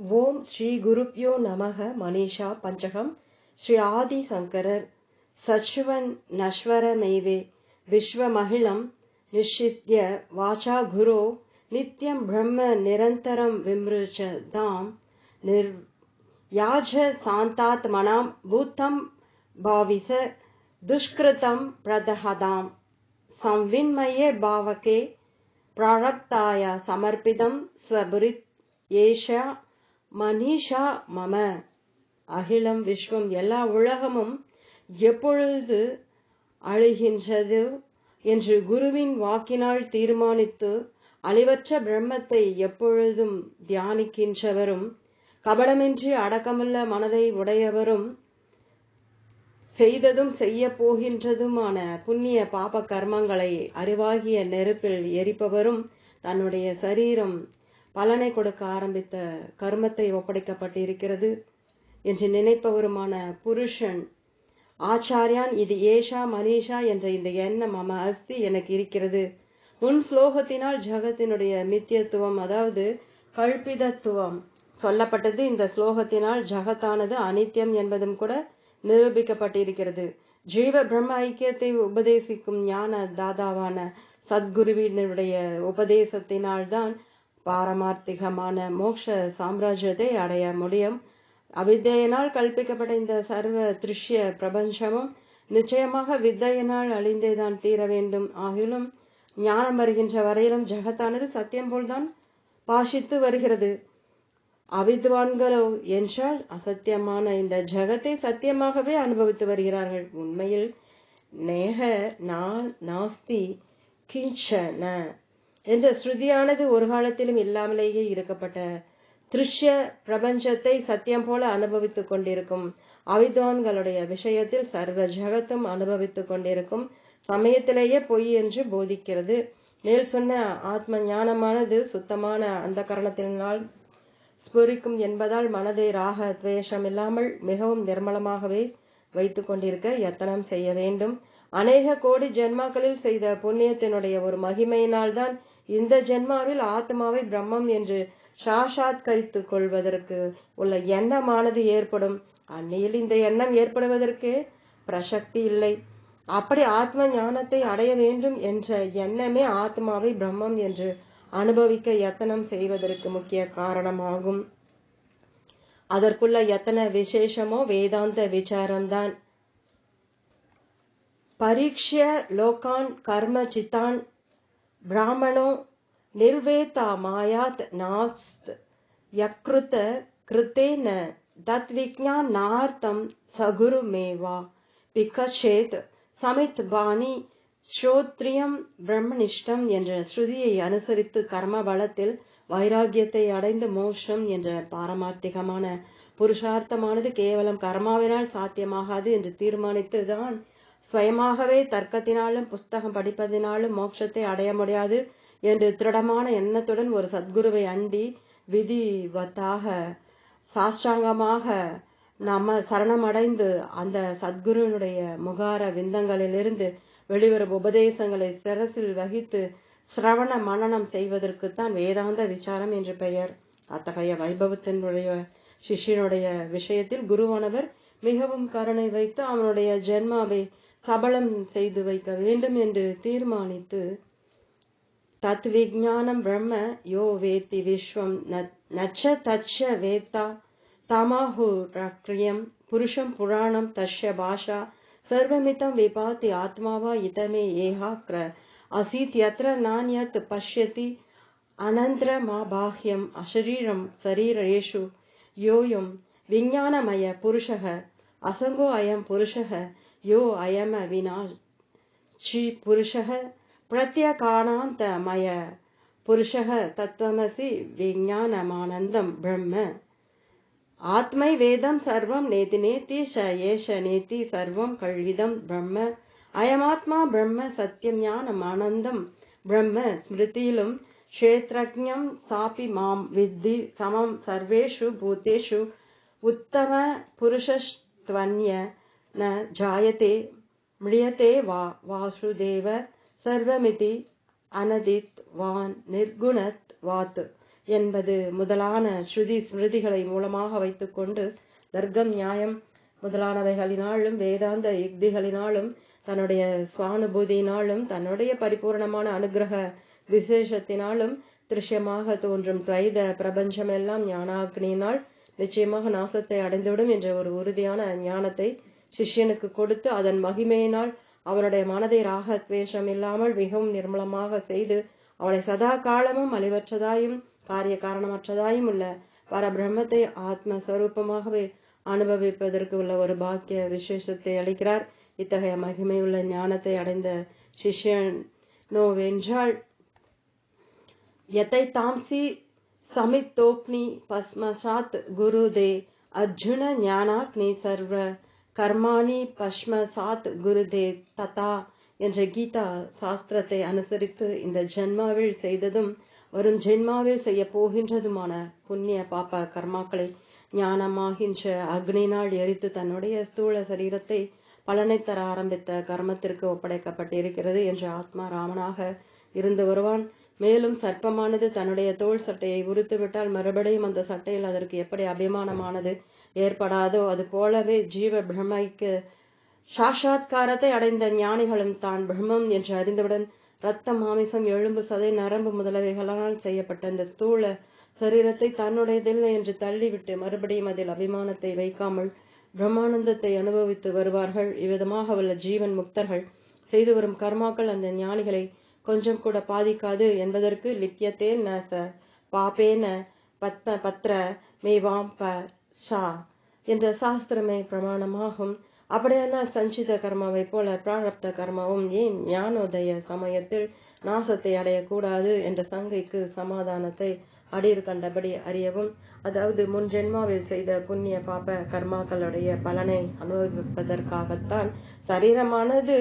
ஓம் ஸ்ரீ குருப்யோ நமக மனிஷா பஞ்சகம் ஸ்ரீ ஆதி சங்கரர் சச்சுவன் நஸ்வரமைவே விஸ்வமகிழம் நிஷித்ய வாச்சா குரோ நித்யம் பிரம்ம நிரந்தரம் விம்ருச்ச தாம் நிர் யாஜ சாந்தாத் மனாம் பூத்தம் பாவிச துஷ்கிருதம் பிரதஹதாம் संविन्मये भावके प्रारब्धाय समर्पितं स्वबुरित् ஏஷா மனிஷா மம. அகிலம் விஸ்வம் எல்லா உலகமும் எப்பொழுது அழுகின்றது என்று குருவின் வாக்கினால் தீர்மானித்து அழிவற்ற பிரம்மத்தை எப்பொழுதும் தியானிக்கின்றவரும் கபடமின்றி அடக்கமுள்ள மனதை உடையவரும் செய்ததும் செய்ய போகின்றதுமான புண்ணிய பாப கர்மங்களை அறிவாகிய நெருப்பில் எரிப்பவரும் தன்னுடைய சரீரம் பலனை கொடுக்க ஆரம்பித்த கர்மத்தை ஒப்படைக்கப்பட்டிருக்கிறது என்று நினைப்பவருமான புருஷன் ஆச்சாரியான் இது ஏஷா மனிஷா என்ற இந்த எண்ணம் அம அஸ்தி எனக்கு இருக்கிறது. உன் ஸ்லோகத்தினால் ஜகத்தினுடைய மித்தியத்துவம் அதாவது கல்பிதத்துவம் சொல்லப்பட்டது. இந்த ஸ்லோகத்தினால் ஜகத்தானது அனித்தியம் என்பதும் கூட நிரூபிக்கப்பட்டிருக்கிறது. ஜீவ பிரம்ம ஐக்கியத்தை உபதேசிக்கும் ஞான தாதாவான சத்குருவினுடைய உபதேசத்தினால்தான் பாரமார்த்திகமான மோக்ஷ சாம்ராஜ்யத்தை அடைய முடியும். அவித்தையினால் கல்பிக்கப்பட்ட இந்த சர்வ திருஷ்ய பிரபஞ்சமும் நிச்சயமாக வித்தையினால் அழிந்தேதான் தீர வேண்டும். ஆகிலும் ஞானம் வருகின்ற வரையிலும் ஜகத்தானது சத்தியம் போல்தான் பாஷித்து வருகிறது. அவித்வான்களோ என்றால் அசத்தியமான இந்த ஜகத்தை சத்தியமாகவே அனுபவித்து வருகிறார்கள். உண்மையில் நேக நாஸ்தி கிஞ்சன. என்ற ஸ்ருதியானது ஒரு காலத்திலும் இல்லாமலேயே இருக்கப்பட்ட திருஷ்ய பிரபஞ்சத்தை சத்தியம் போல அனுபவித்துக் கொண்டிருக்கும் அவித்வான்களுடைய விஷயத்தில் சர்வ ஜகத்தும் அனுபவித்துக் கொண்டிருக்கும் சமயத்திலேயே பொய் என்று போதிக்கிறது. மேல் சொன்ன ஆத்ம ஞானமானது சுத்தமான அந்த கரணத்தினால் ஸ்புரிக்கும் என்பதால் மனதை ராக துவேஷம் இல்லாமல் மிகவும் நிர்மலமாகவே வைத்து கொண்டிருக்க யத்தனம் செய்ய வேண்டும். அநேக கோடி ஜென்மாக்களில் செய்த புண்ணியத்தினுடைய ஒரு மகிமையினால்தான் இந்த ஜென்மாவில் ஆத்மாவை பிரம்மம் என்று சாஷாத்கரித்து கொள்வதற்கு உள்ள எண்ணமானது ஏற்படும். அந்நியில் இந்த எண்ணம் ஏற்படுவதற்கு பிரசக்தி இல்லை. அப்படி ஆத்ம ஞானத்தை அடைய வேண்டும் என்ற எண்ணமே ஆத்மாவை பிரம்மம் என்று அனுபவிக்க எத்தனம் செய்வதற்கு முக்கிய காரணமாகும். அதற்குள்ள எத்தனை விசேஷமோ வேதாந்த விசாரம்தான். பரீட்ச லோகான் கர்ம சித்தான் பிராமணோ நிர்வேதா மாயாத் நாஸ்த் யக்ருத கிருத்தேன தத் விஜானார்த்தம் சகுருமேவா பிகச்சேத் சமித் பாணி ஸ்ரோத்ரியம் பிரம்மனிஷ்டம் என்ற ஸ்ருதியை அனுசரித்து கர்ம பலத்தில் வைராகியத்தை அடைந்து மோஷம் என்ற பாரமார்த்திகமான புருஷார்த்தமானது கேவலம் கர்மாவினால் சாத்தியமாகாது என்று தீர்மானித்துதான் சுயமாகவே தர்க்கத்தினாலும் புஸ்தகம் படிப்பதினாலும் மோட்சத்தை அடைய முடியாது என்று திருடமான எண்ணத்துடன் ஒரு சத்குருவை அண்டி விதிவத்தாக சாஷ்டாங்கமாக நம்ம சரணமடைந்து அந்த சத்குருவினுடைய முகார விந்தங்களிலிருந்து வெளிவரும் உபதேசங்களை சிரசில் வகித்து சிரவண மனநம் செய்வதற்குத்தான் வேதாந்த விசாரம் என்று பெயர். அத்தகைய வைபவத்தினுடைய சிஷியனுடைய விஷயத்தில் குருவானவர் மிகவும் கருணை வைத்து அவனுடைய ஜென்மாவை சபலம் செய்து வைக்க வேண்டும் என்று தீர்மானித்து தத் விஜானம் பிரம்ம யோ வேத்தி விஸ்வம் நச்ச தச்ச வேத்தா தமாஹு ராக்ரியம் புருஷம் புராணம் தஷ்ய பாஷா சர்வமிதம் விபாதி ஆத்மாவா இதமே ஏஹா கிர அசீத் யத்ர நான்யத் பஷ்யதி அனந்தர மா பாஹ்யம் அசரீரம் சரீரேஷு யோயம் விஞ்ஞானமய புருஷக அசங்கோ அயம் புருஷக யோ அயம் அவினாஷி புருஷக பிரத்யகானாந்த மய. புருஷக தத்துவமசி விஞ்ஞானமானந்தம் பிரம்ம. ஆத்மை வேதம் சர்வம் நேதி நேத்தி ஷ ஏஷ நேத்தி சர்வம் கழ்விதம் பிரம்ம. அயமாத்மா பிரம்ம சத்தியம் ஞானம் ஆனந்தம் பிரம்ம. ஸ்மிருதியிலும் க்ஷேத்ரஜம் சாபி மாம் வித்தி சமம் சர்வேஷு பூத்தேஷு உத்தம புருஷஸ்துவன்ய. ந ஜாயத்தே म्रियते வா வாசுதேவ சர்வமிதி அனதித் வான் நிர்குணத் வாத் என்பது முதலான ஸ்ருதி ஸ்மிருதிகளை மூலமாக வைத்துக்கொண்டு தர்க்கம் நியாயம் முதலானவைகளினாலும் வேதாந்த யுக்திகளினாலும் தன்னுடைய சுவானுபூதியினாலும் தன்னுடைய பரிபூர்ணமான அனுகிரக விசேஷத்தினாலும் திருஷ்யமாக தோன்றும் துவைத பிரபஞ்சமெல்லாம் ஞானாக்னியினால் நிச்சயமாக நாசத்தை அடைந்துவிடும் என்ற ஒரு உறுதியான ஞானத்தை சிஷ்யனுக்கு கொடுத்து அதன் மகிமையினால் அவனுடைய மனதை ராகத்வேஷம் இல்லாமல் மிகவும் நிர்மலமாக செய்து அவனை சதா காலமும் அழிவற்றதாயும் காரிய காரணமற்றதாயும் உள்ள பரபிரம்மத்தை ஆத்மஸ்வரூபமாகவே அனுபவிப்பதற்கு உள்ள ஒரு பாக்கிய விசேஷத்தை அளிக்கிறார். இத்தகைய மகிமையுள்ள ஞானத்தை அடைந்த சிஷ்யன் நோவென்றால் எத்தை தாம்சி சமித்தோக்னி பஸ்மசாத் குருதே அர்ஜுன ஞானாக்னி சர்வ கர்மாணி பஸ்மசாத் குருதே ததா என்ற கீதா சாஸ்திரத்தை அனுசரித்து இந்த ஜென்மாவில் செய்ததும் வரும் ஜென்மாவில் செய்ய போகின்றதுமான புண்ணிய பாப்ப கர்மாக்களை ஞானமாகின்ற அக்னினால் எரித்து தன்னுடைய ஸ்தூல சரீரத்தை பலனை தர ஆரம்பித்த கர்மத்திற்கு ஒப்படைக்கப்பட்டிருக்கிறது என்று ஆத்மா ராமனாக இருந்து வருவான். மேலும் சர்ப்பமானது தன்னுடைய தோல் சட்டையை உறுத்துவிட்டால் மறுபடியும் அந்த சட்டையில் அதற்கு எப்படி அபிமானமானது ஏற்படாதோ? அது போலவே ஜீவ பிரம்மைக்கு சாஷாத்காரத்தை அடைந்த ஞானிகளும் தான் பிரம்மம் என்று அறிந்தவுடன் இரத்த மாமிசம் எலும்பு சதை நரம்பு முதலவைகளால் செய்யப்பட்ட இந்த தூள சரீரத்தை தன்னுடையதில்லை என்று தள்ளிவிட்டு மறுபடியும் அதில் அபிமானத்தை வைக்காமல் பிரம்மானந்தத்தை அனுபவித்து வருவார்கள். இவ்விதமாக உள்ள ஜீவன் முக்தர்கள் செய்து வரும் கர்மாக்கள் அந்த ஞானிகளை கொஞ்சம் கூட பாதிக்காது என்பதற்கு லிப்யத்தே ந ச பாப்பேன பத்ம பத்ர மேவாம் ப ஷா என்ற சாஸ்திரமே பிரமாணமாகும். அப்படியானால் சஞ்சித கர்மாவை போல பிராரப்த கர்மாவும் ஏன் ஞானோதய சமயத்தில் நாசத்தை அடையக்கூடாது என்ற சங்கைக்கு சமாதானத்தை அடிர் கண்டபடி அறியவும் அதாவது முன் ஜென்மாவில் செய்த புண்ணிய பாப கர்மாக்களுடைய பலனை அனுபவிப்பதற்காகத்தான் சரீரமானது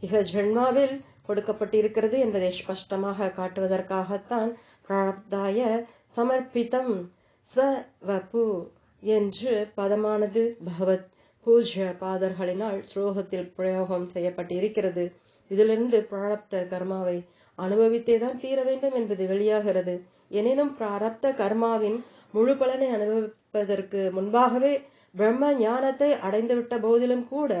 இக ஜென்மாவில் கொடுக்கப்பட்டிருக்கிறது என்பதை ஸ்பஷ்டமாக காட்டுவதற்காகத்தான் பிராரப்தாய சமர்ப்பித்தம் ஸ்வவபு என்று பதமானது. பகவத் பூஜ்ய பாதர்களினால் ஸ்லோகத்தில் பிரயோகம் செய்யப்பட்டிருக்கிறது. இதிலிருந்து பிராரப்த கர்மாவை அனுபவித்தே தான் தீர வேண்டும் என்பது வெளியாகிறது. எனினும் பிராரப்த கர்மாவின் முழு பலனை அனுபவிப்பதற்கு முன்பாகவே பிரம்ம ஞானத்தை அடைந்துவிட்ட போதிலும் கூட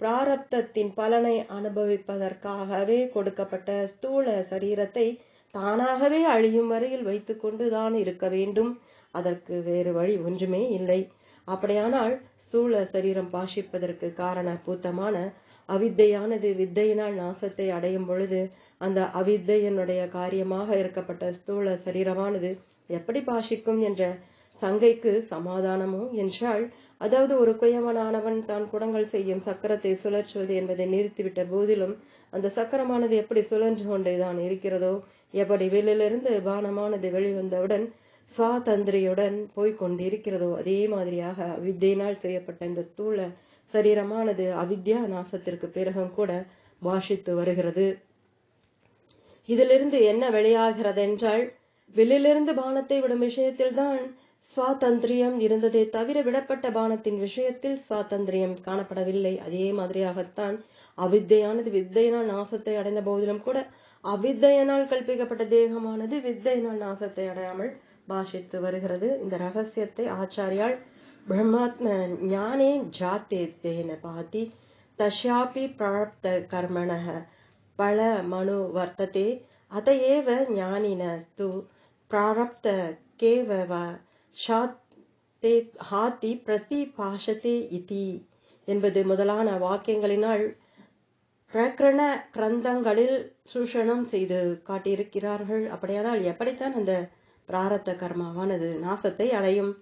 பிராரப்தத்தின் பலனை அனுபவிப்பதற்காகவே கொடுக்கப்பட்ட ஸ்தூல சரீரத்தை தானாகவே அழியும் வரையில் வைத்துக்கொண்டு தான் இருக்க வேண்டும். அதற்கு வேறு வழி ஒன்றுமே இல்லை. அப்படியானால் ஸ்தூல சரீரம் பாஷிப்பதற்கு காரண பூத்தமான அவித்தையானது வித்தையினால் நாசத்தை அடையும் பொழுது அந்த அவித்தையனுடைய காரியமாக இருக்கப்பட்ட ஸ்தூல சரீரமானது எப்படி பாஷிக்கும் என்ற சங்கைக்கு சமாதானமோ என்றால் அதாவது ஒரு குயவனானவன் தான் குடங்கள் செய்யும் சக்கரத்தை சுழற்றுவது என்பதை நிறுத்திவிட்ட போதிலும் அந்த சக்கரமானது எப்படி சுழன்று கொண்டேதான் இருக்கிறதோ எப்படி வெளியிலிருந்து பானமானது வெளிவந்தவுடன் சுவாதந்திரியுடன் போய்கொண்டிருக்கிறதோ அதே மாதிரியாக அவித்தியினால் செய்யப்பட்ட இந்த ஸ்தூல சரீரமானது அவித்யா நாசத்திற்கு பிறகும் கூட பாஷித்து வருகிறது. இதிலிருந்து என்ன வெளியாகிறது என்றால் வெளியிலிருந்து பானத்தை விடும் விஷயத்தில்தான் சுவாதந்திரியம் இருந்ததே தவிர விடப்பட்ட பானத்தின் விஷயத்தில் சுவாதந்திரியம் காணப்படவில்லை. அதே மாதிரியாகத்தான் அவித்தையானது வித்தையினால் நாசத்தை அடைந்த போதிலும் கூட அவித்தையனால் கல்பிக்கப்பட்ட தேகமானது வித்தையினால் நாசத்தை அடையாமல் பாஷித்து வருகிறது. இந்த ரகசியத்தை ஆச்சாரியால் பிரம்மாத்ம ஞானே ஜாத்தே தேன பாதி தஷாபி பிராப்த கர்மணः பல மனு வர்த்ததே அத ஏவ ஞானினஸ்து பிராரப்த கேவ ஷாத்தே ஹாத்தி பிரதி பாஷத்தே இதி என்பது முதலான வாக்கியங்களினால் பிரகரண கிரந்தங்களில் சூஷணம் செய்து காட்டியிருக்கிறார்கள். அப்படியானால் எப்படித்தான் அந்த பிராரத்த கர்மாவானது நாசத்தை அடையும்.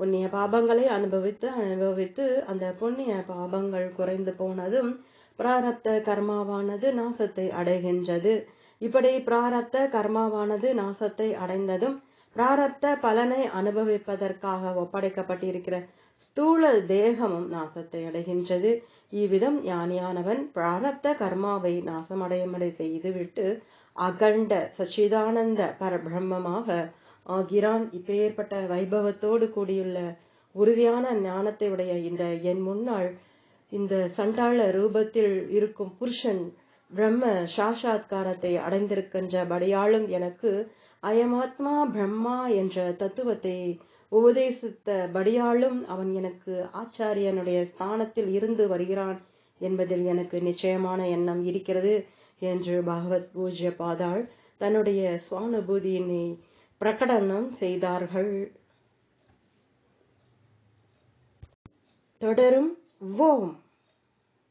புண்ணிய பாபங்களை அனுபவித்து அனுபவித்து அந்த புண்ணிய பாபங்கள் குறைந்து போனதும் பிராரத்த கர்மாவானது நாசத்தை அடைகின்றது. இப்படி பிராரத்த கர்மாவானது நாசத்தை அடைந்ததும் பிராரத்த பலனை அனுபவிப்பதற்காக ஒப்படைக்கப்பட்டிருக்கிற ஸ்தூல தேகமும் நாசத்தை அடைகின்றது. இவ்விதம் ஞானியானவன் பிராரத்த கர்மாவை நாசமடையமடை செய்துவிட்டு அகண்ட சச்சிதானந்த பரபிரம்மமாக ஆகிறான். இப்பேற்பட்ட வைபவத்தோடு கூடியுள்ள உறுதியான ஞானத்தை உடைய இந்த என் முன்னாள் இந்த சண்டாள ரூபத்தில் இருக்கும் புருஷன் பிரம்ம சாஷாத்காரத்தை அடைந்திருக்கின்ற படியாலும் எனக்கு அயமாத்மா பிரம்மா என்ற தத்துவத்தை உபதேசித்த படியாலும் அவன் எனக்கு ஆச்சாரியனுடைய ஸ்தானத்தில் இருந்து வருகிறான் என்பதில் எனக்கு நிச்சயமான எண்ணம் இருக்கிறது என்று பகவத் பூஜ்ய பாதாள் தன்னுடைய சுவானுபூதியினை பிரகடனம் செய்தார்கள். தொடரும் ஓம்.